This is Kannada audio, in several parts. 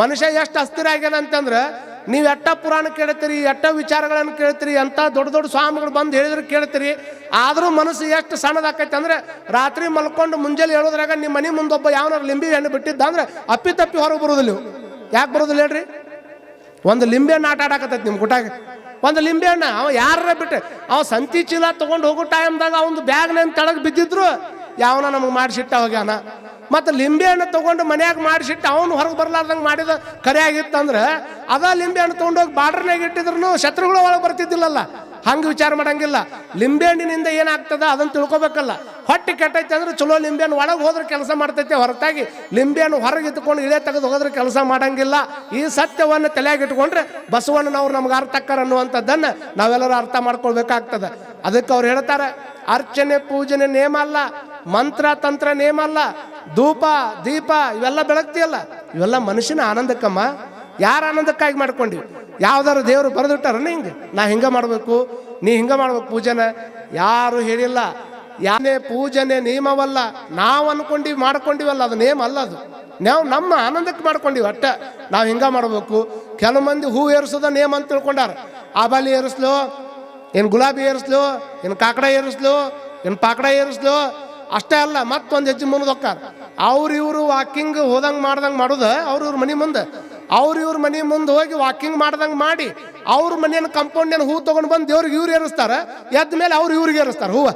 ಮನುಷ್ಯ ಎಷ್ಟು ಅಸ್ಥಿರ ಆಗ್ಯದ ಅಂತಂದ್ರೆ ನೀವು ಎಟ್ಟ ಪುರಾಣ ಕೇಳ್ತೀರಿ, ಎಟ್ಟ ವಿಚಾರಗಳನ್ನು ಕೇಳ್ತೀರಿ ಅಂತ ದೊಡ್ಡ ದೊಡ್ಡ ಸ್ವಾಮಿಗಳು ಬಂದು ಹೇಳಿದ್ರೆ ಕೇಳ್ತೀರಿ, ಆದರೂ ಮನಸ್ಸು ಎಷ್ಟು ಸಣ್ಣದಾಕೈತೆ ಅಂದ್ರೆ ರಾತ್ರಿ ಮಲ್ಕೊಂಡು ಮುಂಜಾನೆ ಹೇಳೋದ್ರಾಗ ನಿಮ್ಮ ಮನೆ ಮುಂದೆ ಒಬ್ಬ ಯಾವನಾರು ಲಿಂಬಿ ಹಣ್ಣು ಬಿಟ್ಟಿದ್ದ ಅಂದ್ರೆ ಅಪ್ಪಿ ತಪ್ಪಿ ಹೊರಗೆ ಬರೋದಿಲ್ಲ ಯಾಕೆ ಬರೋದಿಲ್ಲ ಹೇಳ್ರಿ? ಒಂದು ಲಿಂಬೆ ಹಣ್ಣು ಆಟ ಆಡಕತ್ತೈತಿ ನಿಮ್ಮ ಗುಟಾಗ ಒಂದು ಲಿಂಬೆ ಹಣ್ಣು, ಅವ ಯಾರ ಬಿಟ್ಟೆ, ಅವ ಸಂತಿ ಚೀಲ ತೊಗೊಂಡು ಹೋಗೋ ಟೈಮ್ದಾಗ ಬ್ಯಾಗ್ ಬ್ಯಾಗ್ನ ತೆಳಗೆ ಬಿದ್ದಿದ್ರು ಯಾವನ ನಮಗೆ ಮಾಡಿಸಿಟ್ಟ ಹೋಗ್ಯಾನ. ಮತ್ತು ಲಿಂಬೆ ಹಣ್ಣು ತೊಗೊಂಡು ಮನ್ಯಾಗ ಮಾಡಿಸಿಟ್ಟು ಅವನು ಹೊರಗೆ ಬರಲಾರ್ದಂಗೆ ಮಾಡಿದ ಕರೆ ಆಗಿತ್ತಂದ್ರೆ ಅದ ಲಿಂಬೆ ಹಣ್ಣು ತೊಗೊಂಡೋಗಿ ಬಾರ್ಡರ್ನಾಗ ಇಟ್ಟಿದ್ರು ಶತ್ರುಗಳು ಒಳಗೆ ಬರ್ತಿದ್ದಿಲ್ಲಲ್ಲ. ಹಂಗೆ ವಿಚಾರ ಮಾಡಂಗಿಲ್ಲ. ಲಿಂಬೆ ಹಣ್ಣಿನಿಂದ ಏನಾಗ್ತದ ಅದನ್ನು ತಿಳ್ಕೊಬೇಕಲ್ಲ. ಹೊಟ್ಟೆ ಕೆಟ್ಟೈತೆ ಅಂದ್ರೆ ಚಲೋ ಲಿಂಬೆ ಹಣ್ಣು ಒಳಗೆ ಹೋದ್ರೆ ಕೆಲಸ ಮಾಡ್ತೈತೆ ಹೊರತಾಗಿ ಲಿಂಬೆ ಹಣ್ಣು ಹೊರಗೆ ಇಟ್ಕೊಂಡು ಇಳೆ ತೆಗೆದು ಹೋದ್ರೆ ಕೆಲಸ ಮಾಡಂಗಿಲ್ಲ. ಈ ಸತ್ಯವನ್ನು ತಲೆಯಾಗಿ ಇಟ್ಕೊಂಡ್ರೆ ಬಸವಣ್ಣನವ್ರು ನಮ್ಗೆ ಅರ್ಥಕ್ಕರ ಅನ್ನುವಂಥದ್ದನ್ನು ನಾವೆಲ್ಲರೂ ಅರ್ಥ ಮಾಡ್ಕೊಳ್ಬೇಕಾಗ್ತದೆ. ಅದಕ್ಕೆ ಅವ್ರು ಹೇಳ್ತಾರೆ, ಅರ್ಚನೆ ಪೂಜನೆ ನೇಮ ಅಲ್ಲ. ಮಂತ್ರ, ತಂತ್ರ, ನೇಮ ಅಲ್ಲ. ಧೂಪ, ದೀಪ, ಇವೆಲ್ಲ ಬೆಳಗ್ತಿಯಲ್ಲ. ಇವೆಲ್ಲ ಮನುಷ್ಯನ ಆನಂದಕ್ಕಮ್ಮ. ಯಾರ ಆನಂದಕ್ಕಾಗಿ ಮಾಡ್ಕೊಂಡಿವಿ ಯಾವ್ದಾರು ದೇವರು ಬರೆದಿಟ್ಟಾರನ ಹಿಂಗೆ? ನಾ ಹಿಂಗೆ ಮಾಡಬೇಕು, ನೀ ಹಿಂಗೆ ಮಾಡ್ಬೇಕು ಪೂಜೆನ? ಯಾರು ಹೇಳಿಲ್ಲ. ಯಾನೇ ಪೂಜನೆ ನಿಯಮವಲ್ಲ, ನಾವು ಅನ್ಕೊಂಡಿವಿ ಮಾಡ್ಕೊಂಡಿವಲ್ಲ, ಅದು ನೇಮ ಅಲ್ಲ ಅದು. ನಾವು ನಮ್ಮ ಆನಂದಕ್ಕೆ ಮಾಡ್ಕೊಂಡಿವಿ ಅಟ್ಟ. ನಾವು ಹಿಂಗೆ ಮಾಡಬೇಕು. ಕೆಲವು ಮಂದಿ ಹೂ ಏರಿಸೋದ ನೇಮ ಅಂತ ತಿಳ್ಕೊಂಡಾರ. ಆಬಾಲಿ ಏರಿಸ್ಲು, ಏನು ಗುಲಾಬಿ ಏರಿಸ್ಲು, ಏನು ಕಾಕಡ ಏರಿಸ್ಲು, ಏನು ಪಾಕಡ ಏರಿಸ್ಲು ಅಷ್ಟೇ ಅಲ್ಲ, ಮತ್ತೊಂದು ಹೆಜ್ಜೆ ಮುಂದೆ ಹೊಕ್ಕಾರ ಅವ್ರು ಇವರು ವಾಕಿಂಗ್ ಹೋದಂಗೆ ಮಾಡ್ದಂಗೆ ಮಾಡೋದು, ಅವ್ರ ಇವ್ರ ಮನೆ ಮುಂದೆ. ಅವ್ರ ಇವ್ರ ಮನೆ ಮುಂದೆ ಹೋಗಿ ವಾಕಿಂಗ್ ಮಾಡ್ದಂಗೆ ಮಾಡಿ, ಅವ್ರ ಮನೆಯನ್ನು ಏನು ಹೂ ತೊಗೊಂಡು ಬಂದು ದೇವ್ರಿಗೆ ಇವ್ರು ಏರಿಸ್ತಾರೆ? ಎದ್ದ ಮೇಲೆ ಅವ್ರು ಇವ್ರಿಗೆ ಏರಿಸ್ತಾರೆ ಹೂವು?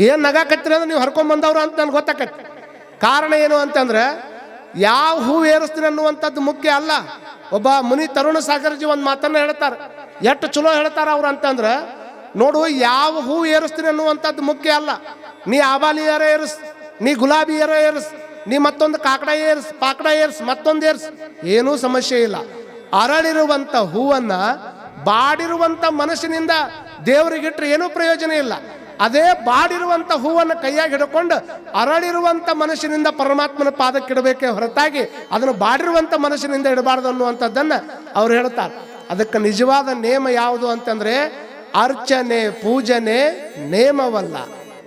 ಏನು ನಗಾಕತ್ತೀರ ಅಂದ್ರೆ ನೀವು ಹರ್ಕೊಂಡ್ ಬಂದವ್ರು ಅಂತ ನನ್ಗೆ ಗೊತ್ತಾಕತ್ತೆ ಕಾರಣ ಏನು ಅಂತಂದ್ರೆ, ಯಾವ ಹೂ ಏರಿಸ್ತೀನಿ ಅನ್ನುವಂಥದ್ದು ಮುಖ್ಯ ಅಲ್ಲ. ಒಬ್ಬ ಮುನಿ ತರುಣ ಸಾಗರ್ಜಿ ಒಂದು ಮಾತನ್ನ ಹೇಳ್ತಾರೆ. ಎಷ್ಟು ಚಲೋ ಹೇಳ್ತಾರೆ ಅವ್ರು ಅಂತಂದ್ರೆ, ನೋಡು, ಯಾವ ಹೂ ಏರಿಸ್ತೀನಿ ಅನ್ನುವಂಥದ್ದು ಮುಖ್ಯ ಅಲ್ಲ. ನೀ ಆಬಾಲಿ ಏರ ಏರಿಸ್, ನೀ ಗುಲಾಬಿ ಏರ ಏರ್ಸ್, ನೀ ಮತ್ತೊಂದು ಕಾಕಡ ಏರ್ಸ್, ಪಾಕಡ ಏರ್ಸ್, ಮತ್ತೊಂದು ಏರ್ಸ್. ಏನೂ ಸಮಸ್ಯೆ ಇಲ್ಲ. ಅರಳಿರುವಂಥ ಹೂವನ್ನ ಬಾಡಿರುವಂಥ ಮನಸ್ಸಿನಿಂದ ದೇವರಿಗಿಟ್ರೆ ಏನೂ ಪ್ರಯೋಜನ ಇಲ್ಲ. ಅದೇ ಬಾಡಿರುವಂಥ ಹೂವನ್ನು ಕೈಯಾಗಿ ಹಿಡ್ಕೊಂಡು ಅರಳಿರುವಂಥ ಮನಸ್ಸಿನಿಂದ ಪರಮಾತ್ಮನ ಪಾದಕ್ಕಿಡಬೇಕೇ ಹೊರತಾಗಿ ಅದನ್ನು ಬಾಡಿರುವಂಥ ಮನಸ್ಸಿನಿಂದ ಇಡಬಾರ್ದು ಅನ್ನುವಂಥದ್ದನ್ನು ಅವ್ರು ಹೇಳ್ತಾರೆ. ಅದಕ್ಕೆ ನಿಜವಾದ ನೇಮ ಯಾವುದು ಅಂತಂದ್ರೆ ಅರ್ಚನೆ, ಪೂಜನೆ ನೇಮವಲ್ಲ.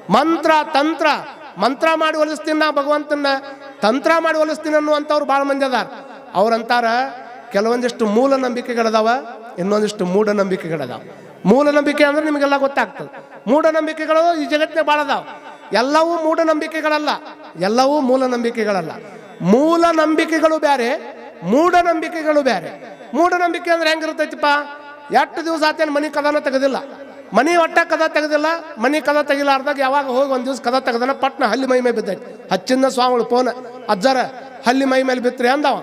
ಮಂತ್ರ, ತಂತ್ರ. ಮಂತ್ರ ಮಾಡಿ ಒಲಿಸ್ತೀನಿ ಭಗವಂತನ ತಂತ್ರ ಮಾಡಿ ಒಲಿಸ್ತೀನಿ ಅನ್ನುವಂಥವ್ರು ಭಾಳ ಮಂದಿ ಅದಾರ. ಅವ್ರಂತಾರ, ಕೆಲವೊಂದಿಷ್ಟು ಮೂಲ ನಂಬಿಕೆಗಳದಾವ ಇನ್ನೊಂದಿಷ್ಟು ಮೂಢನಂಬಿಕೆಗಳದಾವ. ಮೂಢನಂಬಿಕೆ ಅಂದ್ರೆ ನಿಮಗೆಲ್ಲ ಗೊತ್ತಾಗ್ತದೆ. ಮೂಢನಂಬಿಕೆಗಳು ಈ ಜಗತ್ತಿನ ಭಾಳ ಅದಾವ. ಎಲ್ಲವೂ ಮೂಢನಂಬಿಕೆಗಳಲ್ಲ. ಎಲ್ಲವೂ ಮೂಲ ನಂಬಿಕೆಗಳಲ್ಲ ಮೂಲ ನಂಬಿಕೆಗಳು ಬೇರೆ ಮೂಢನಂಬಿಕೆಗಳು ಬೇರೆ ಮೂಢನಂಬಿಕೆ ಅಂದ್ರೆ ಹೆಂಗಿರ್ತೈತಿಪ್ಪ? ಎಷ್ಟು ದಿವಸ ಆತೇನು ಮನೆ ಕದನ ತೆಗೆದಿಲ್ಲ. ಮನಿ ಒಟ್ಟ ಕದ ತೆಗೆದಿಲ್ಲ, ಮನೆ ಕದ ತೆಗಿಲಾರ್ದಾಗ ಯಾವಾಗ ಹೋಗಿ ಒಂದು ದಿವಸ ಕದ ತೆಗೆದನ ಪಟ್ನ ಹಲ್ಲಿ ಮೈ ಮೇಲೆ ಬಿದ್ದೈತಿ. ಹಚ್ಚಿಂದ ಸ್ವಾಮಿಗಳು ಫೋನ್, ಅಜ್ಜರ, ಹಲ್ಲಿ ಮೈ ಮೇಲೆ ಬಿತ್ರಿ ಅಂದವ.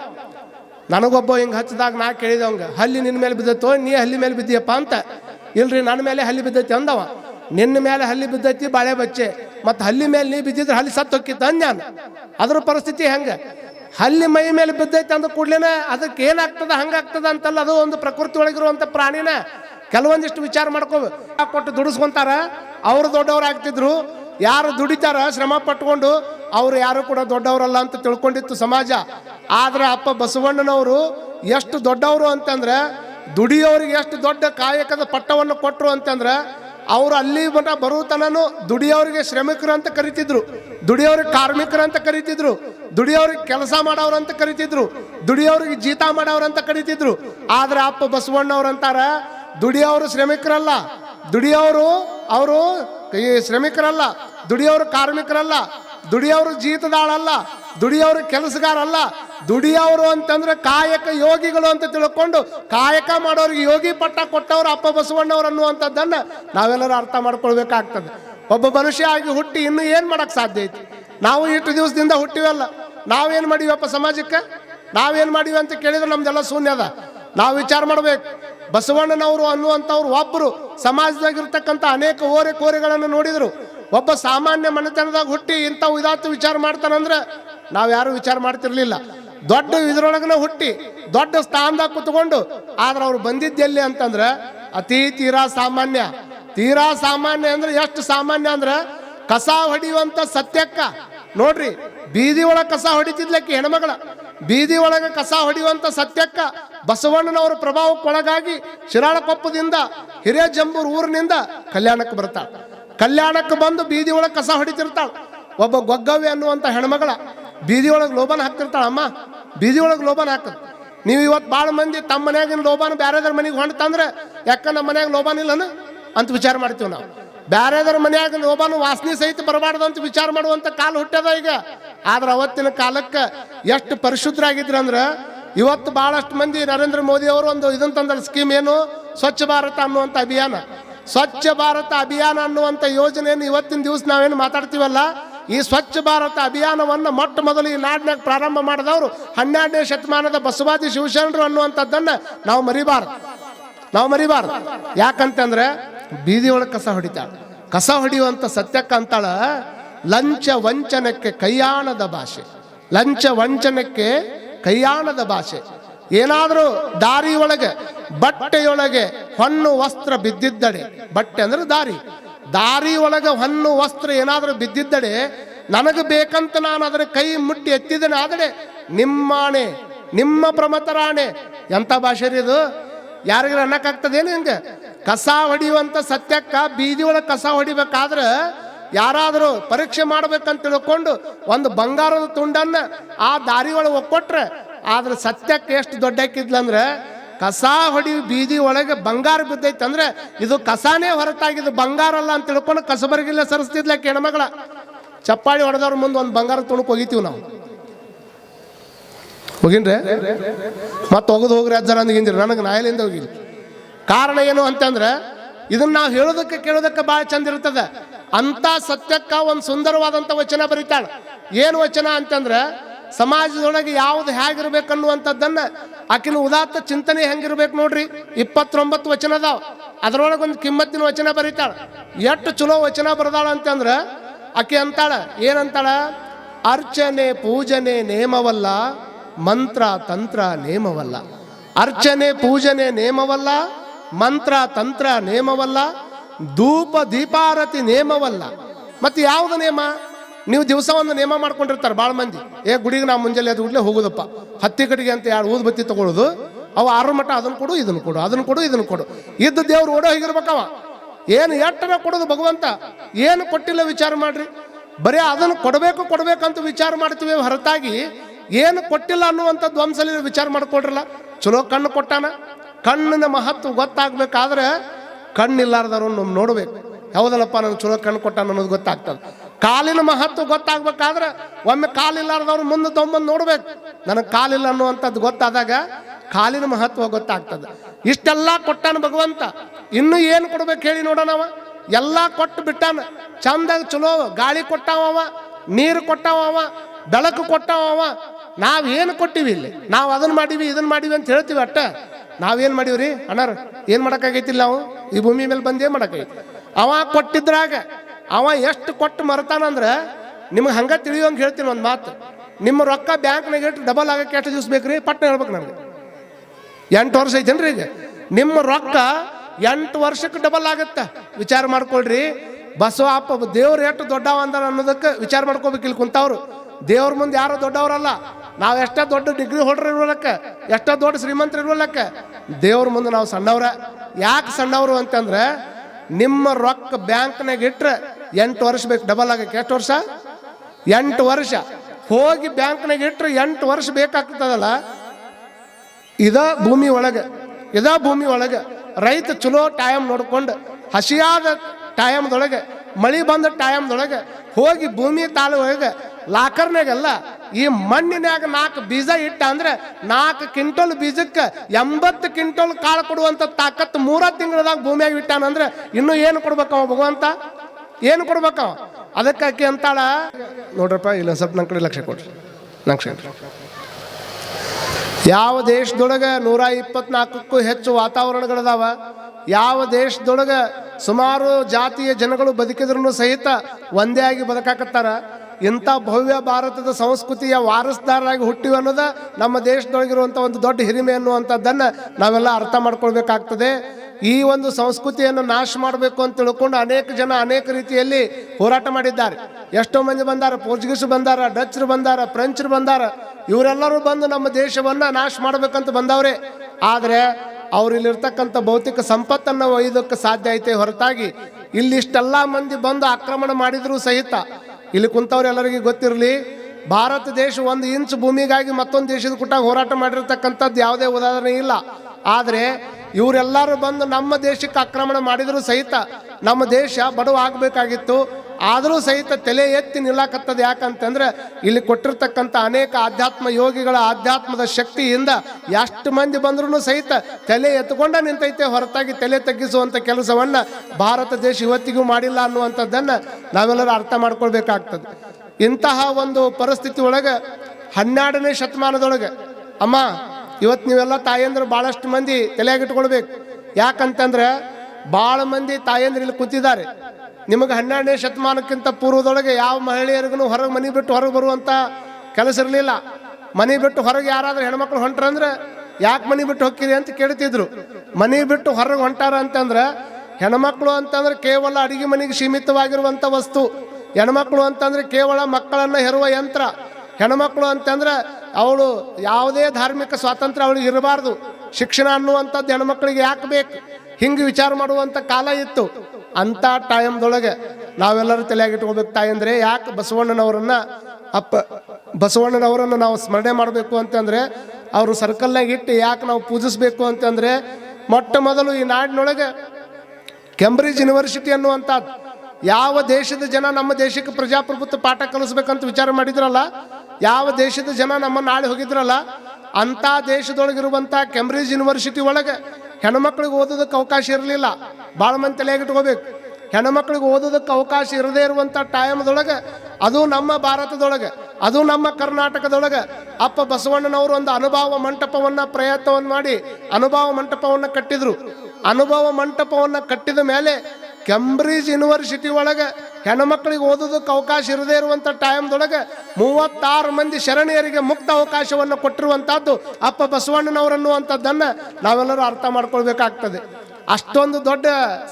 ನನಗೊಬ್ಬ ಹಿಂಗೆ ಹಚ್ಚಿದಾಗ ನಾ ಕೇಳಿದವಂಗ ಹಲ್ಲಿ ನಿನ್ನ ಮೇಲೆ ಬಿದ್ದೈತೋ, ನೀ ಹಲ್ಲಿ ಮೇಲೆ ಬಿದ್ದೀಯಪ್ಪ ಅಂತ. ಇಲ್ರಿ ನನ್ನ ಮೇಲೆ ಹಲ್ಲಿ ಬಿದ್ದೈತಿ ಅಂದವ. ನಿನ್ನ ಮೇಲೆ ಹಲ್ಲಿ ಬಿದ್ದೈತಿ, ಬಾಳೆ ಬಚ್ಚೆ. ಮತ್ತು ಹಲ್ಲಿ ಮೇಲೆ ನೀ ಬಿದ್ದಿದ್ರೆ ಹಲ್ಲಿ ಸತ್ತು ಹೊಕ್ಕಿತ್ತು ಅನ್ಯಾನ ಅದ್ರ ಪರಿಸ್ಥಿತಿ ಹೆಂಗೆ? ಹಲ್ಲಿ ಮೈ ಮೇಲೆ ಬಿದ್ದೈತೆ ಅಂದ ಕೂಡಲೇ ಅದಕ್ಕೆ ಏನಾಗ್ತದ ಹಂಗಾಗ್ತದ ಅಂತಲ್ಲ, ಅದು ಒಂದು ಪ್ರಕೃತಿ ಒಳಗಿರುವಂಥ ಪ್ರಾಣಿನ ಕೆಲವೊಂದಿಷ್ಟು ವಿಚಾರ ಮಾಡ್ಕೋಬೇಕು ಕೊಟ್ಟು ದುಡಿಸ್ಕೊಂತಾರ. ಅವರು ದೊಡ್ಡವ್ರು ಆಗ್ತಿದ್ರು. ಯಾರು ದುಡಿತಾರ, ಶ್ರಮ ಪಟ್ಕೊಂಡು ಅವರು ಯಾರು ಕೂಡ ದೊಡ್ಡವರಲ್ಲ ಅಂತ ತಿಳ್ಕೊಂಡಿತ್ತು ಸಮಾಜ. ಆದ್ರೆ ಅಪ್ಪ ಬಸವಣ್ಣನವರು ಎಷ್ಟು ದೊಡ್ಡವರು ಅಂತಂದ್ರೆ, ದುಡಿಯೋರಿಗೆ ಎಷ್ಟು ದೊಡ್ಡ ಕಾಯಕದ ಪಟ್ಟವನ್ನು ಕೊಟ್ಟರು ಅಂತಂದ್ರೆ, ಅವರು ಅಲ್ಲಿ ಮಟ ಬರುತನನು ದುಡಿಯೋರಿಗೆ ಶ್ರಮಿಕರು ಅಂತ ಕರಿತಿದ್ರು. ದುಡಿಯೋರಿಗೆ ಕಾರ್ಮಿಕರು ಅಂತ ಕರಿತಿದ್ರು. ದುಡಿಯೋರಿಗೆ ಕೆಲಸ ಮಾಡೋರು ಅಂತ ಕರಿತಿದ್ರು. ದುಡಿಯೋರಿಗೆ ಜೀತ ಮಾಡೋರು ಅಂತ ಕರಿತಿದ್ರು. ಆದ್ರೆ ಅಪ್ಪ ಬಸವಣ್ಣವ್ರಂತಾರ ದುಡಿಯೋರು ಶ್ರಮಿಕರಲ್ಲ. ದುಡಿಯೋರು ಅವರು ಶ್ರಮಿಕರಲ್ಲ. ದುಡಿಯೋರು ಕಾರ್ಮಿಕರಲ್ಲ. ದುಡಿಯೋರು ಜೀತದಾಳಲ್ಲ. ದುಡಿಯೋರು ಕೆಲಸಗಾರಲ್ಲ. ದುಡಿಯೋರು ಅಂತಂದ್ರೆ ಕಾಯಕ ಯೋಗಿಗಳು ಅಂತ ತಿಳ್ಕೊಂಡು ಕಾಯಕ ಮಾಡೋರಿಗೆ ಯೋಗಿ ಪಟ್ಟ ಕೊಟ್ಟವರು ಅಪ್ಪ ಬಸವಣ್ಣವ್ರು ಅನ್ನುವಂಥದ್ದನ್ನು ನಾವೆಲ್ಲರೂ ಅರ್ಥ ಮಾಡ್ಕೊಳ್ಬೇಕಾಗ್ತದೆ. ಒಬ್ಬ ಮನುಷ್ಯ ಆಗಿ ಹುಟ್ಟಿ ಇನ್ನು ಏನು ಮಾಡಕ್ ಸಾಧ್ಯ ಐತಿ? ನಾವು ಇಷ್ಟು ದಿವಸದಿಂದ ಹುಟ್ಟಿವಲ್ಲ. ನಾವೇನು ಮಾಡಿವಪ್ಪ ಸಮಾಜಕ್ಕೆ? ನಾವೇನು ಮಾಡಿವಿ ಅಂತ ಕೇಳಿದ್ರೆ ನಮ್ದೆಲ್ಲ ಶೂನ್ಯ ಅದ. ನಾವು ವಿಚಾರ ಮಾಡ್ಬೇಕು. ಬಸವಣ್ಣನವರು ಅನ್ನುವಂಥವ್ರು ಒಬ್ಬರು ಸಮಾಜದಾಗಿರ್ತಕ್ಕಂಥ ಅನೇಕ ಓರೆ ಕೋರೆಗಳನ್ನು ನೋಡಿದರು. ಒಬ್ಬ ಸಾಮಾನ್ಯ ಮನೆತನದಾಗ ಹುಟ್ಟಿ ಇಂಥವು ಇದಾತು ವಿಚಾರ ಮಾಡ್ತಾನಂದ್ರೆ ನಾವು ಯಾರು ವಿಚಾರ ಮಾಡ್ತಿರ್ಲಿಲ್ಲ. ದೊಡ್ಡ ಇದ್ರೊಳಗನ ಹುಟ್ಟಿ ದೊಡ್ಡ ಸ್ಥಾನದಾಗ ಕುತ್ಕೊಂಡು, ಆದ್ರೆ ಅವ್ರು ಬಂದಿದ್ದೆಲ್ಲಿ ಅಂತಂದ್ರೆ, ಅತಿ ತೀರಾ ಸಾಮಾನ್ಯ. ತೀರಾ ಸಾಮಾನ್ಯ ಅಂದ್ರೆ ಎಷ್ಟು ಸಾಮಾನ್ಯ ಅಂದ್ರೆ, ಕಸ ಹೊಡಿಯುವಂತ ಸತ್ಯಕ್ಕ. ನೋಡ್ರಿ, ಬೀದಿ ಒಳಗೆ ಕಸ ಹೊಡಿತಿದ್ಲಕ್ಕೆ ಹೆಣ್ಮಗಳ. ಬೀದಿ ಒಳಗೆ ಕಸ ಹೊಡೆಯುವಂತ ಸತ್ಯಕ್ಕ ಬಸವಣ್ಣನವರ ಪ್ರಭಾವಕ್ಕೊಳಗಾಗಿ ಶಿರಾಳಕೊಪ್ಪದಿಂದ ಹಿರೇ ಜಂಬೂರ್ ಊರಿನಿಂದ ಕಲ್ಯಾಣಕ್ಕೆ ಬರ್ತಾಳೆ. ಕಲ್ಯಾಣಕ್ಕೆ ಬಂದು ಬೀದಿ ಒಳಗೆ ಕಸ ಹೊಡಿತಿರ್ತಾಳೆ. ಒಬ್ಬ ಗೊಗ್ಗವ್ಯ ಅನ್ನುವಂಥ ಹೆಣ್ಮಗಳ ಬೀದಿ ಒಳಗೆ ಲೋಬನ ಹಾಕ್ತಿರ್ತಾಳ, ಅಮ್ಮ, ಬೀದಿ ಒಳಗೆ ಲೋಬಾನ ನೀವು ಇವತ್ತು ಭಾಳ ಮಂದಿ ತಮ್ಮ ಮನ್ಯಾಗಿನ ಲೋಬಾನ ಬ್ಯಾರೆದ್ರ ಮನೆಗೆ ಹೊಂಟಂದ್ರೆ ಯಾಕ ನಮ್ಮ ಮನ್ಯಾಗ ಲೋಬಾನ ಇಲ್ಲನ? ಅಂತ ವಿಚಾರ ಮಾಡ್ತೀವಿ ನಾವು. ಬ್ಯಾರೆದ್ರ ಮನ್ಯಾಗ ಲೋಬಾನು ವಾಸನೆ ಸಹಿತ ಬರಬಾರ್ದು ಅಂತ ವಿಚಾರ ಮಾಡುವಂಥ ಕಾಲ ಹುಟ್ಟ್ಯದ ಈಗ. ಆದ್ರೆ ಅವತ್ತಿನ ಕಾಲಕ್ಕೆ ಎಷ್ಟು ಪರಿಶುದ್ಧರಾಗಿದ್ರಂದ್ರೆ ಇವತ್ತು ಭಾಳಷ್ಟು ಮಂದಿ ನರೇಂದ್ರ ಮೋದಿ ಅವರು ಒಂದು ಇದನ್ನು ತಂದ ಸ್ಕೀಮ್ ಏನು? ಸ್ವಚ್ಛ ಭಾರತ ಅನ್ನುವಂಥ ಅಭಿಯಾನ. ಸ್ವಚ್ಛ ಭಾರತ ಅಭಿಯಾನ ಅನ್ನುವಂಥ ಯೋಜನೆಯನ್ನು ಇವತ್ತಿನ ದಿವಸ ನಾವೇನು ಮಾತಾಡ್ತೀವಲ್ಲ? ಈ ಸ್ವಚ್ಛ ಭಾರತ ಅಭಿಯಾನವನ್ನು ಮೊಟ್ಟ ಮೊದಲು ಈ ನಾಡಿನಾಗ ಪ್ರಾರಂಭ ಮಾಡಿದವರು ಹನ್ನೆರಡನೇ ಶತಮಾನದ ಬಸವಾದಿ ಶಿವಶರಣರು ಅನ್ನುವಂಥದ್ದನ್ನು ನಾವು ಮರಿಬಾರ್ದು. ನಾವು ಮರಿಬಾರ್ದು. ಯಾಕಂತಂದ್ರೆ ಬೀದಿ ಒಳಗೆ ಕಸ ಹೊಡಿತಾಳೆ. ಕಸ ಹೊಡೆಯುವಂಥ ಸತ್ಯಕ್ಕ ಅಂತಾಳ, ಲಂಚ ವಂಚನಕ್ಕೆ ಕೈಯಾಣದ ಭಾಷೆ. ಲಂಚ ವಂಚನಕ್ಕೆ ಕೈಯಾಣದ ಭಾಷೆ. ಏನಾದರೂ ದಾರಿ ಒಳಗೆ ಬಟ್ಟೆಯೊಳಗೆ ಹೊನ್ನು ವಸ್ತ್ರ ಬಿದ್ದಿದ್ದಡೆ. ಬಟ್ಟೆ ಅಂದ್ರೆ ದಾರಿ. ದಾರಿ ಒಳಗೆ ಹೊನ್ನು ವಸ್ತ್ರ ಏನಾದರೂ ಬಿದ್ದಿದ್ದಡೆ, ನನಗೆ ಬೇಕಂತ ನಾನು ಅದರ ಕೈ ಮುಟ್ಟಿ ಎತ್ತಿದ್ದೇನೆ, ಆದರೆ ನಿಮ್ಮಾಣೆ, ನಿಮ್ಮ ಪ್ರಮತರಾಣೆ. ಎಂಥ ಭಾಷೆ ರೀ ಇದು? ಯಾರಿಗಾರ ಅನ್ನಕ್ಕಾಗ್ತದೇನು ಹಿಂಗೆ? ಕಸ ಹೊಡಿಯುವಂಥ ಸತ್ಯಕ್ಕ ಬೀದಿ ಒಳಗೆ ಕಸ ಹೊಡಿಬೇಕಾದ್ರೆ ಯಾರಾದರೂ ಪರೀಕ್ಷೆ ಮಾಡ್ಬೇಕಂತ ತಿಳ್ಕೊಂಡು ಒಂದು ಬಂಗಾರದ ತುಂಡನ್ನು ಆ ದಾರಿ ಒಳಗೆ ಒಕ್ಕೊಟ್ರೆ, ಆದ್ರೆ ಸತ್ಯಕ್ಕೆ ಎಷ್ಟು ದೊಡ್ಡ ಹಾಕಿದ್ಲಂದ್ರೆ ಕಸ ಹೊಡಿ ಬೀದಿ ಒಳಗೆ ಬಂಗಾರ ಬಿದ್ದೈತೆ ಅಂದ್ರೆ, ಇದು ಕಸಾನೇ ಹೊರತಾಗಿದ್ದು ಬಂಗಾರ ಅಲ್ಲ ಅಂತ ತಿಳ್ಕೊಂಡು ಕಸಬರಿಗಿಲ್ಲ ಸರಿಸ್ತಿದ್ಲ ಹೆಣ್ಮಗಳ. ಚಪ್ಪಾಳಿ ಹೊಡೆದವ್ರ ಮುಂದೆ ಒಂದು ಬಂಗಾರ ತುಣುಕ್ ಹೋಗಿತೀವಿ ನಾವು. ಹೋಗಿನ್ರೆ? ಮತ್ತೆ ಹೋಗೋದು ಹೋಗ್ರಿ ಅಜ್ಜರ ಅಂದಿಗಿಂದ್ರಿ ನನಗೆ ನಾಯಲಿಂದ ಹೋಗಿಲ್ಲ. ಕಾರಣ ಏನು ಅಂತಂದ್ರೆ, ಇದನ್ನ ನಾವು ಹೇಳೋದಕ್ಕೆ ಕೇಳೋದಕ್ಕೆ ಭಾಳ ಚಂದ ಇರ್ತದೆ. ಅಂತ ಸತ್ಯಕ್ಕ ಒಂದು ಸುಂದರವಾದಂಥ ವಚನ ಬರೀತಾಳೆ. ಏನು ವಚನ ಅಂತಂದ್ರೆ, ಸಮಾಜದೊಳಗೆ ಯಾವ್ದು ಹೇಗಿರ್ಬೇಕನ್ನುವಂಥದ್ದನ್ನ ಆಕಿನ ಉದಾತ್ತ ಚಿಂತನೆ ಹೆಂಗಿರ್ಬೇಕು ನೋಡ್ರಿ, ಇಪ್ಪತ್ತೊಂಬತ್ತು ವಚನ ಅದಾವ. ಅದರೊಳಗೆ ಒಂದು ಕಿಮ್ಮತ್ತಿನ ವಚನ ಬರೀತಾಳ. ಎಷ್ಟು ಚಲೋ ವಚನ ಬರದಾಳ ಅಂತಂದ್ರೆ, ಆಕೆ ಅಂತಾಳ, ಏನಂತಾಳ? ಅರ್ಚನೆ ಪೂಜನೆ ನೇಮವಲ್ಲ, ಮಂತ್ರ ತಂತ್ರ ನೇಮವಲ್ಲ. ಅರ್ಚನೆ ಪೂಜನೆ ನೇಮವಲ್ಲ, ಮಂತ್ರ ತಂತ್ರ ನೇಮವಲ್ಲ ಧೂಪ ದೀಪಾರತಿ ನೇಮವಲ್ಲ. ಮತ್ತೆ ಯಾವ್ದು ನೇಮ? ನೀವು ದಿವಸ ಒಂದು ನೇಮ ಮಾಡ್ಕೊಂಡಿರ್ತಾರೆ ಭಾಳ ಮಂದಿ. ಏ, ಗುಡಿಗೆ ನಾವು ಮುಂಜಾನೆ ಅದು ಕೂಡಲೇ ಹೋಗುದಪ್ಪ. ಹತ್ತಿ ಕಡೆಗೆ ಅಂತ ಯಾರು ಊದ್ ಬತ್ತಿ ತಗೊಳ್ಳೋದು ಅವ ಆರು ಮಠ ಅದನ್ನು ಕೊಡು ಇದನ್ನು ಕೊಡು ಅದನ್ನು ಕೊಡು ಇದನ್ನು ಕೊಡು. ಇದ್ದ ದೇವ್ರು ಓಡೋ ಹೋಗಿರ್ಬೇಕವ. ಏನು ಎಟ್ಟನ ಕೊಡೋದು ಭಗವಂತ? ಏನು ಕೊಟ್ಟಿಲ್ಲ ವಿಚಾರ ಮಾಡ್ರಿ. ಬರೀ ಅದನ್ನು ಕೊಡಬೇಕು, ಕೊಡಬೇಕಂತ ವಿಚಾರ ಮಾಡ್ತೀವಿ ಹೊರತಾಗಿ ಏನು ಕೊಟ್ಟಿಲ್ಲ ಅನ್ನುವಂಥ ಧ್ವಂಸಲಿ ವಿಚಾರ ಮಾಡ್ಕೊಡ್ರಲ್ಲ. ಚಲೋ ಕಣ್ಣು ಕೊಟ್ಟಾನ. ಕಣ್ಣಿನ ಮಹತ್ವ ಗೊತ್ತಾಗ್ಬೇಕಾದ್ರೆ ಕಣ್ಣಿಲ್ಲಾರ್ದವ್ರು ನಮ್ಮ ನೋಡ್ಬೇಕು. ಹೌದಲ್ಲಪ್ಪ ನನಗೆ ಚಲೋ ಕಣ್ಣು ಕೊಟ್ಟಾನ ಅನ್ನೋದು ಗೊತ್ತಾಗ್ತದೆ. ಕಾಲಿನ ಮಹತ್ವ ಗೊತ್ತಾಗ್ಬೇಕಾದ್ರೆ ಒಮ್ಮೆ ಕಾಲಿಲ್ಲಾರ್ದವ್ರು ಮುಂದೆ ತೊಗೊಂಬಂದು ನೋಡ್ಬೇಕು. ನನಗೆ ಕಾಲಿಲ್ಲ ಅನ್ನುವಂಥದ್ದು ಗೊತ್ತಾದಾಗ ಕಾಲಿನ ಮಹತ್ವ ಗೊತ್ತಾಗ್ತದೆ. ಇಷ್ಟೆಲ್ಲ ಕೊಟ್ಟಾನ ಭಗವಂತ. ಇನ್ನು ಏನು ಕೊಡ್ಬೇಕು ಹೇಳಿ ನೋಡೋಣವ ಎಲ್ಲ ಕೊಟ್ಟು ಬಿಟ್ಟಾನ. ಚಂದಾಗ ಚಲೋ ಗಾಳಿ ಕೊಟ್ಟಾವ ನೀರು ಕೊಟ್ಟಾವ ಬೆಳಕು ಕೊಟ್ಟಾವ ನಾವು ಏನು ಕೊಟ್ಟಿವಿ ಇಲ್ಲಿ? ನಾವು ಅದನ್ನ ಮಾಡೀವಿ ಇದನ್ನ ಮಾಡೀವಿ ಅಂತ ಹೇಳ್ತೀವಿ ಅಟ್ಟ. ನಾವೇನ್ ಮಾಡೀವ್ರಿ? ಅಣ್ಣಾರ, ಏನು ಮಾಡೋಕ್ಕಾಗೈತಿಲ್ಲ ನಾವು? ಈ ಭೂಮಿ ಮೇಲೆ ಬಂದೇ ಮಾಡೋಕ್ಕಾಗೈತಿ. ಅವ ಕೊಟ್ಟಿದ್ರಾಗ, ಅವ ಎಷ್ಟು ಕೊಟ್ಟು ಮರತಾನಂದ್ರೆ ನಿಮ್ಗೆ ಹಂಗ ತಿಳಿಯೋಂಗೆ ಹೇಳ್ತೀನಿ ಒಂದು ಮಾತು. ನಿಮ್ಮ ರೊಕ್ಕ ಬ್ಯಾಂಕ್ನಾಗ ಇಟ್ಟು ಡಬಲ್ ಆಗಕ್ಕೆ ಎಷ್ಟು ದಿವ್ಸ ಬೇಕ್ರಿ? ಪಟ್ನ ಹೇಳ್ಬೇಕು ನನಗೆ ಎಂಟು ವರ್ಷ ಐತೇನ್ರಿ ಈಗ? ನಿಮ್ಮ ರೊಕ್ಕ ಎಂಟು ವರ್ಷಕ್ಕೆ ಡಬಲ್ ಆಗುತ್ತೆ. ವಿಚಾರ ಮಾಡ್ಕೊಳ್ರಿ. ಬಸವಪ್ಪ ದೇವ್ರು ಎಷ್ಟು ದೊಡ್ಡವ ಅಂದಾರ ಅನ್ನೋದಕ್ಕೆ ವಿಚಾರ ಮಾಡ್ಕೋಬೇಕು ಇಲ್ಲಿ ಕುಂತವ್ರು. ದೇವ್ರ ಮುಂದೆ ಯಾರು ದೊಡ್ಡವರಲ್ಲ. ನಾವು ಎಷ್ಟೇ ದೊಡ್ಡ ಡಿಗ್ರಿ ಹೋಲ್ಡರ್ ಇರೋಲಕ್ಕ ಎಷ್ಟೋ ದೊಡ್ಡ ಶ್ರೀಮಂತರು ಇರೋಲಕ್ಕ ದೇವ್ರ ಮುಂದೆ ನಾವು ಸಣ್ಣವ್ರ. ಯಾಕೆ ಸಣ್ಣವರು ಅಂತಂದ್ರೆ, ನಿಮ್ಮ ರೊಕ್ಕ ಬ್ಯಾಂಕ್ನಾಗ ಇಟ್ರೆ ಎಂಟು ವರ್ಷ ಬೇಕು. ಡಬಲ್ ಆಗಕ್ಕೆ ಎಷ್ಟು ವರ್ಷ? ಎಂಟು ವರ್ಷ. ಹೋಗಿ ಬ್ಯಾಂಕ್ನಾಗ ಇಟ್ರೆ ಎಂಟು ವರ್ಷ ಬೇಕಾಗ್ತದಲ್ಲ? ಇದ ಭೂಮಿ ಒಳಗೆ, ಇದ ಭೂಮಿ ಒಳಗೆ ರೈತ ಚಲೋ ಟೈಮ್ ನೋಡ್ಕೊಂಡು, ಹಸಿಯಾದ ಟೈಮ್ದೊಳಗೆ ಮಳಿ ಬಂದ ಟೈಮ್ದೊಳಗೆ ಹೋಗಿ ಭೂಮಿ ತಾಳು ಒಳಗೆ ಲಾಕರ್ನಾಗೆಲ್ಲ, ಈ ಮಣ್ಣಿನಾಗ ನಾಲ್ಕು ಬೀಜ ಇಟ್ಟ ಅಂದ್ರೆ ನಾಲ್ಕು ಕ್ವಿಂಟಲ್ ಬೀಜಕ್ಕೆ ಎಂಬತ್ತು ಕ್ವಿಂಟಲ್ ಕಾಳು ಕೊಡುವಂಥ ತಾಕತ್ತು ಮೂರ ತಿಂಗಳದಾಗ ಭೂಮಿಯಾಗ ಇಟ್ಟಾನಂದ್ರೆ ಇನ್ನು ಏನು ಕೊಡ್ಬೇಕವ ಭಗವಂತ? ಏನು ಕೊಡ್ಬೇಕವ ಅದಕ್ಕಾಕಿ ಅಂತಾಳ, ನೋಡ್ರಪ್ಪ, ಇಲ್ಲ, ಸ್ವಲ್ಪ ನನ್ನ ಕಡೆ ಲಕ್ಷ ಕೊಡ್ರಿ. ಲಕ್ಷ ಯಾವ ದೇಶದೊಳಗೆ ನೂರ ಇಪ್ಪತ್ನಾಲ್ಕಕ್ಕೂ ಹೆಚ್ಚು ವಾತಾವರಣಗಳದಾವ, ಯಾವ ದೇಶದೊಳಗೆ ಸುಮಾರು ಜಾತಿಯ ಜನಗಳು ಬದುಕಿದ್ರು ಸಹಿತ ಒಂದೇ ಆಗಿ ಬದುಕಾಕತ್ತಾರ ಇಂಥ ಭವ್ಯ ಭಾರತದ ಸಂಸ್ಕೃತಿಯ ವಾರಸ್ದಾರರಾಗಿ ಹುಟ್ಟಿವೆ ಅನ್ನೋದ ನಮ್ಮ ದೇಶದೊಳಗಿರುವಂಥ ಒಂದು ದೊಡ್ಡ ಹಿರಿಮೆ ಅನ್ನುವಂಥದ್ದನ್ನು ನಾವೆಲ್ಲ ಅರ್ಥ ಮಾಡ್ಕೊಳ್ಬೇಕಾಗ್ತದೆ. ಈ ಒಂದು ಸಂಸ್ಕೃತಿಯನ್ನು ನಾಶ ಮಾಡಬೇಕು ಅಂತ ತಿಳ್ಕೊಂಡು ಅನೇಕ ಜನ ಅನೇಕ ರೀತಿಯಲ್ಲಿ ಹೋರಾಟ ಮಾಡಿದ್ದಾರೆ. ಎಷ್ಟೋ ಮಂದಿ ಬಂದಾರ ಪೋರ್ಚುಗೀಸ್ ಬಂದಾರ ಡಚ್ರು ಬಂದಾರ, ಫ್ರೆಂಚ್ರು ಬಂದಾರ. ಇವರೆಲ್ಲರೂ ಬಂದು ನಮ್ಮ ದೇಶವನ್ನು ನಾಶ ಮಾಡಬೇಕಂತ ಬಂದವರೇ. ಆದರೆ ಅವರಿಲ್ಲಿರ್ತಕ್ಕಂಥ ಭೌತಿಕ ಸಂಪತ್ತನ್ನು ಒಯ್ಯೋದಕ್ಕೆ ಸಾಧ್ಯ ಐತೆ ಹೊರತಾಗಿ ಇಲ್ಲಿಷ್ಟೆಲ್ಲ ಮಂದಿ ಬಂದು ಆಕ್ರಮಣ ಮಾಡಿದರೂ ಸಹಿತ ಇಲ್ಲಿ ಕುಂತವ್ರೆಲ್ಲರಿಗೆ ಗೊತ್ತಿರಲಿ, ಭಾರತ ದೇಶ ಒಂದು ಇಂಚ್ ಭೂಮಿಗಾಗಿ ಮತ್ತೊಂದು ದೇಶದ ಕುಟ್ಟಾಗ ಹೋರಾಟ ಮಾಡಿರ್ತಕ್ಕಂಥದ್ದು ಯಾವುದೇ ಉದಾಹರಣೆ ಇಲ್ಲ. ಆದರೆ ಇವರೆಲ್ಲರೂ ಬಂದು ನಮ್ಮ ದೇಶಕ್ಕೆ ಆಕ್ರಮಣ ಮಾಡಿದರೂ ಸಹಿತ ನಮ್ಮ ದೇಶ ಬಡವ ಆಗಬೇಕಾಗಿತ್ತು. ಆದರೂ ಸಹಿತ ತಲೆ ಎತ್ತಿ ನಿಲ್ಲಕತ್ತದ ಯಾಕಂತಂದ್ರೆ ಇಲ್ಲಿ ಕೊಟ್ಟಿರ್ತಕ್ಕಂಥ ಅನೇಕ ಆಧ್ಯಾತ್ಮ ಯೋಗಿಗಳ ಆಧ್ಯಾತ್ಮದ ಶಕ್ತಿಯಿಂದ ಎಷ್ಟು ಮಂದಿ ಬಂದ್ರೂ ಸಹಿತ ತಲೆ ಎತ್ಕೊಂಡ ನಿಂತೈತೆ ಹೊರತಾಗಿ ತಲೆ ತಗ್ಗಿಸುವಂಥ ಕೆಲಸವನ್ನ ಭಾರತ ದೇಶ ಇವತ್ತಿಗೂ ಮಾಡಿಲ್ಲ ಅನ್ನುವಂಥದ್ದನ್ನು ನಾವೆಲ್ಲರೂ ಅರ್ಥ ಮಾಡ್ಕೊಳ್ಬೇಕಾಗ್ತದೆ. ಇಂತಹ ಒಂದು ಪರಿಸ್ಥಿತಿ ಒಳಗೆ ಹನ್ನೆರಡನೇ ಶತಮಾನದೊಳಗೆ, ಅಮ್ಮ ಇವತ್ತು ನೀವೆಲ್ಲ ತಾಯಂದ್ರೆ ಭಾಳಷ್ಟು ಮಂದಿ ತಲೆಯಾಗಿಟ್ಕೊಳ್ಬೇಕು ಯಾಕಂತಂದ್ರೆ ಭಾಳ ಮಂದಿ ತಾಯಂದ್ರೆ ಇಲ್ಲಿ ಕೂತಿದ್ದಾರೆ. ನಿಮಗೆ ಹನ್ನೆರಡನೇ ಶತಮಾನಕ್ಕಿಂತ ಪೂರ್ವದೊಳಗೆ ಯಾವ ಮಹಿಳೆಯರಿಗೂ ಹೊರಗೆ ಮನೆ ಬಿಟ್ಟು ಹೊರಗೆ ಬರುವಂಥ ಕೆಲಸ ಇರಲಿಲ್ಲ. ಮನೆ ಬಿಟ್ಟು ಹೊರಗೆ ಯಾರಾದ್ರೂ ಹೆಣ್ಮಕ್ಳು ಹೊಂಟ್ರಂದ್ರೆ ಯಾಕೆ ಮನೆ ಬಿಟ್ಟು ಹೋಗ್ತೀರಿ ಅಂತ ಕೇಳ್ತಿದ್ರು. ಮನೆ ಬಿಟ್ಟು ಹೊರಗೆ ಹೊಂಟಾರ ಅಂತಂದ್ರೆ ಹೆಣ್ಮಕ್ಳು ಅಂತಂದ್ರೆ ಕೇವಲ ಅಡಿಗೆ ಮನೆಗೆ ಸೀಮಿತವಾಗಿರುವಂಥ ವಸ್ತು. ಹೆಣ್ಮಕ್ಳು ಅಂತಂದ್ರೆ ಕೇವಲ ಮಕ್ಕಳನ್ನು ಹೆರುವ ಯಂತ್ರ. ಹೆಣ್ಮಕ್ಳು ಅಂತಂದ್ರೆ ಅವಳು ಯಾವುದೇ ಧಾರ್ಮಿಕ ಸ್ವಾತಂತ್ರ್ಯ ಅವಳಿಗೆ ಇರಬಾರ್ದು. ಶಿಕ್ಷಣ ಅನ್ನುವಂಥದ್ದು ಹೆಣ್ಮಕ್ಳಿಗೆ ಯಾಕೆ ಬೇಕು? ಹಿಂಗೆ ವಿಚಾರ ಮಾಡುವಂಥ ಕಾಲ ಇತ್ತು. ಅಂಥ ಟೈಮ್ದೊಳಗೆ ನಾವೆಲ್ಲರೂ ತಲೆಯಾಗಿಟ್ಕೋಬೇಕು ತಾಯಂದ್ರೆ ಯಾಕೆ ಬಸವಣ್ಣನವರನ್ನು ಅಪ್ಪ, ಬಸವಣ್ಣನವರನ್ನು ನಾವು ಸ್ಮರಣೆ ಮಾಡಬೇಕು ಅಂತಂದರೆ ಅವರು ಸರ್ಕಲ್ನಾಗ ಇಟ್ಟು ಯಾಕೆ ನಾವು ಪೂಜಿಸ್ಬೇಕು ಅಂತಂದರೆ ಮೊಟ್ಟ ಮೊದಲು ಈ ನಾಡಿನೊಳಗೆ ಕೆಂಬ್ರಿಜ್ ಯೂನಿವರ್ಸಿಟಿ ಅನ್ನುವಂಥದ್ದು ಯಾವ ದೇಶದ ಜನ ನಮ್ಮ ದೇಶಕ್ಕೆ ಪ್ರಜಾಪ್ರಭುತ್ವ ಪಾಠ ಕಲಿಸ್ಬೇಕಂತ ವಿಚಾರ ಮಾಡಿದ್ರಲ್ಲ, ಯಾವ ದೇಶದ ಜನ ನಮ್ಮ ನಾಳೆ ಹೋಗಿದ್ರಲ್ಲ, ಅಂಥ ದೇಶದೊಳಗಿರುವಂಥ ಕೆಂಬ್ರಿಜ್ ಯೂನಿವರ್ಸಿಟಿ ಒಳಗೆ ಹೆಣ್ಮಕ್ಳಿಗೆ ಓದೋದಕ್ಕೆ ಅವಕಾಶ ಇರಲಿಲ್ಲ. ಭಾಳ ಮಂದಿ ಹೆಣ್ಣು ಹೆಣ್ಮಕ್ಳಿಗೆ ಓದೋದಕ್ಕೆ ಅವಕಾಶ ಇರದೇ ಇರುವಂಥ ಟೈಮ್ದೊಳಗೆ ಅದು ನಮ್ಮ ಭಾರತದೊಳಗೆ, ಅದು ನಮ್ಮ ಕರ್ನಾಟಕದೊಳಗೆ. ಅಪ್ಪ ಬಸವಣ್ಣನವರು ಒಂದು ಅನುಭವ ಮಂಟಪವನ್ನು, ಪ್ರಯತ್ನವನ್ನು ಮಾಡಿ ಅನುಭವ ಮಂಟಪವನ್ನು ಕಟ್ಟಿದ್ರು. ಅನುಭವ ಮಂಟಪವನ್ನು ಕಟ್ಟಿದ ಮೇಲೆ ಕೆಂಬ್ರಿಜ್ ಯೂನಿವರ್ಸಿಟಿ ಒಳಗೆ ಹೆಣ್ಮಕ್ಳಿಗೆ ಓದೋದಕ್ಕೆ ಅವಕಾಶ ಇರದೇ ಇರುವಂಥ ಟೈಮ್ದೊಳಗೆ ಮೂವತ್ತಾರು ಮಂದಿ ಶರಣೆಯರಿಗೆ ಮುಕ್ತ ಅವಕಾಶವನ್ನು ಕೊಟ್ಟಿರುವಂಥದ್ದು ಅಪ್ಪ ಬಸವಣ್ಣನವರನ್ನುವಂಥದ್ದನ್ನು ನಾವೆಲ್ಲರೂ ಅರ್ಥ ಮಾಡ್ಕೊಳ್ಬೇಕಾಗ್ತದೆ. ಅಷ್ಟೊಂದು ದೊಡ್ಡ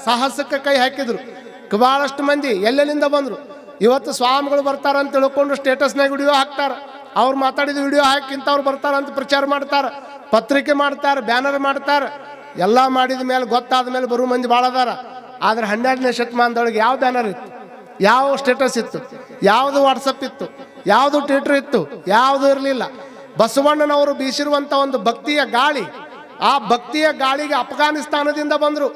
ಸಾಹಸಕ್ಕೆ ಕೈ ಹಾಕಿದ್ರು. ಭಾಳಷ್ಟು ಮಂದಿ ಎಲ್ಲೆಲ್ಲಿಂದ ಬಂದರು? ಇವತ್ತು ಸ್ವಾಮಿಗಳು ಬರ್ತಾರ ಅಂತ ತಿಳ್ಕೊಂಡು ಸ್ಟೇಟಸ್ನಾಗ ವಿಡಿಯೋ ಹಾಕ್ತಾರೆ. ಅವ್ರು ಮಾತಾಡಿದ ವಿಡಿಯೋ ಹಾಕಿ ಬರ್ತಾರ ಅಂತ ಪ್ರಚಾರ ಮಾಡ್ತಾರೆ. ಪತ್ರಿಕೆ ಮಾಡ್ತಾರೆ, ಬ್ಯಾನರ್ ಮಾಡ್ತಾರೆ. ಎಲ್ಲ ಮಾಡಿದ ಮೇಲೆ ಗೊತ್ತಾದ ಮೇಲೆ ಬರುವ ಮಂದಿ ಭಾಳ ಅದಾರ. ಆದ್ರೆ ಹನ್ನೆರಡನೇ ಶತಮಾನದೊಳಗೆ ಯಾವ ಬ್ಯಾನರ್ ಇತ್ತು? ಯಾವ ಸ್ಟೇಟಸ್ ಇತ್ತು? ಯಾವುದು ವಾಟ್ಸಪ್ ಇತ್ತು? ಯಾವುದು ಟ್ವಿಟರ್ ಇತ್ತು? ಯಾವುದು ಇರಲಿಲ್ಲ. ಬಸವಣ್ಣನವರು ಬೀಸಿರುವಂಥ ಒಂದು ಭಕ್ತಿಯ ಗಾಳಿ ಆ ಭಕ್ತಿಯ ಗಾಳಿಗೆ ಅಫ್ಘಾನಿಸ್ತಾನದಿಂದ ಬಂದರು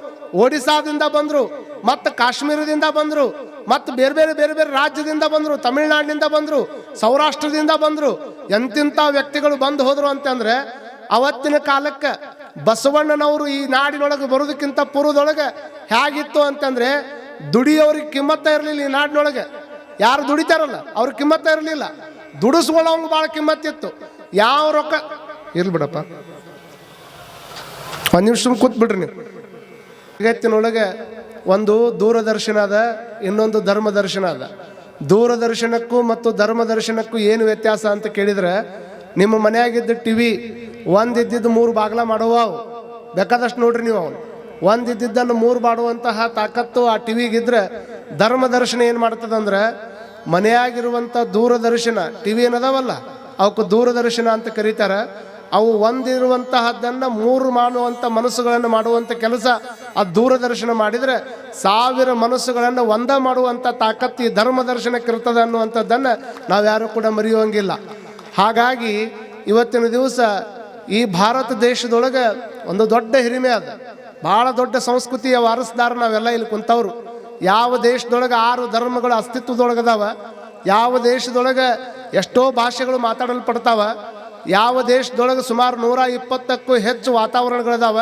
ಒಡಿಸಾದಿಂದ ಬಂದರು, ಮತ್ತು ಕಾಶ್ಮೀರದಿಂದ ಬಂದರು, ಮತ್ತು ಬೇರೆ ಬೇರೆ ಬೇರೆ ಬೇರೆ ರಾಜ್ಯದಿಂದ ಬಂದರು, ತಮಿಳುನಾಡಿನಿಂದ ಬಂದರು, ಸೌರಾಷ್ಟ್ರದಿಂದ ಬಂದರು ಎಂತಿಂಥ ವ್ಯಕ್ತಿಗಳು ಬಂದು ಹೋದರು ಅಂತಂದ್ರೆ ಅವತ್ತಿನ ಕಾಲಕ್ಕೆ ಬಸವಣ್ಣನವರು ಈ ನಾಡಿನೊಳಗೆ ಬರೋದಕ್ಕಿಂತ ಪೂರ್ವದೊಳಗೆ ಹೇಗಿತ್ತು ಅಂತಂದ್ರೆ ದುಡಿಯೋರಿಗೆ ಕಿಮ್ಮತ್ತ ಇರಲಿಲ್ಲ ಈ ನಾಡಿನೊಳಗೆ. ಯಾರು ದುಡಿತಾರಲ್ಲ ಅವ್ರ ಕಿಮ್ಮತ್ತ ಇರಲಿಲ್ಲ. ದುಡಿಸ್ಕೊಳ್ಳೋಂಗೆ ಭಾಳ ಕಿಮ್ಮತ್ತಿತ್ತು. ಯಾವ ರೊಕ್ಕ, ಇರ್ಲಿ ಬಿಡಪ್ಪ. ಒಂದು ನಿಮಿಷ ಬಿಡ್ರಿ ನೀವು. ಜಗತ್ತಿನೊಳಗೆ ಒಂದು ದೂರದರ್ಶನ ಅದ, ಇನ್ನೊಂದು ಧರ್ಮದರ್ಶನ ಅದ. ದೂರದರ್ಶನಕ್ಕೂ ಮತ್ತು ಧರ್ಮದರ್ಶನಕ್ಕೂ ಏನು ವ್ಯತ್ಯಾಸ ಅಂತ ಕೇಳಿದ್ರೆ, ನಿಮ್ಮ ಮನೆಯಾಗಿದ್ದ ಟಿ ವಿ ಒಂದು ಇದ್ದಿದ್ದು ಮೂರು ಬಾಗ್ಲ ಮಾಡುವ ಅವು. ಬೇಕಾದಷ್ಟು ನೋಡ್ರಿ ನೀವು ಅವನು. ಇದ್ದಿದ್ದನ್ನು ಮೂರು ಮಾಡುವಂತಹ ತಾಕತ್ತು ಆ ಟಿ ವಿಗಿದ್ರೆ ಧರ್ಮದರ್ಶನ ಏನು ಮಾಡ್ತದಂದ್ರೆ ಮನೆಯಾಗಿರುವಂಥ ದೂರದರ್ಶನ ಟಿ ವಿ ಏನದಾವಲ್ಲ, ಅವಕ್ಕೆ ದೂರದರ್ಶನ ಅಂತ ಕರೀತಾರೆ. ಅವು ಒಂದಿರುವಂತಹದ್ದನ್ನು ಮೂರು ಮಾಡುವಂಥ ಮನಸ್ಸುಗಳನ್ನು ಮಾಡುವಂಥ ಕೆಲಸ, ಆ ದೂರದರ್ಶನ ಮಾಡಿದರೆ ಸಾವಿರ ಮನಸ್ಸುಗಳನ್ನು ಒಂದ ಮಾಡುವಂಥ ತಾಕತ್ತು ಈ ಧರ್ಮದರ್ಶನಕ್ಕೆ ಇರ್ತದೆ ಅನ್ನುವಂಥದ್ದನ್ನು ನಾವ್ಯಾರೂ ಕೂಡ ಮರೆಯುವಂಗಿಲ್ಲ. ಹಾಗಾಗಿ ಇವತ್ತಿನ ದಿವಸ ಈ ಭಾರತ ದೇಶದೊಳಗೆ ಒಂದು ದೊಡ್ಡ ಹಿರಿಮೆ ಅದು. ಭಾಳ ದೊಡ್ಡ ಸಂಸ್ಕೃತಿಯ ವಾರಸ್ದಾರ ನಾವೆಲ್ಲ ಇಲ್ಲಿ ಕುಂತವ್ರು. ಯಾವ ದೇಶದೊಳಗೆ ಆರು ಧರ್ಮಗಳು ಅಸ್ತಿತ್ವದೊಳಗದಾವ, ಯಾವ ದೇಶದೊಳಗೆ ಎಷ್ಟೋ ಭಾಷೆಗಳು ಮಾತಾಡಲ್ಪಡ್ತಾವ ಯಾವ ದೇಶದೊಳಗೆ ಸುಮಾರು ನೂರ ಇಪ್ಪತ್ತಕ್ಕೂ ಹೆಚ್ಚು ವಾತಾವರಣಗಳಿದಾವ?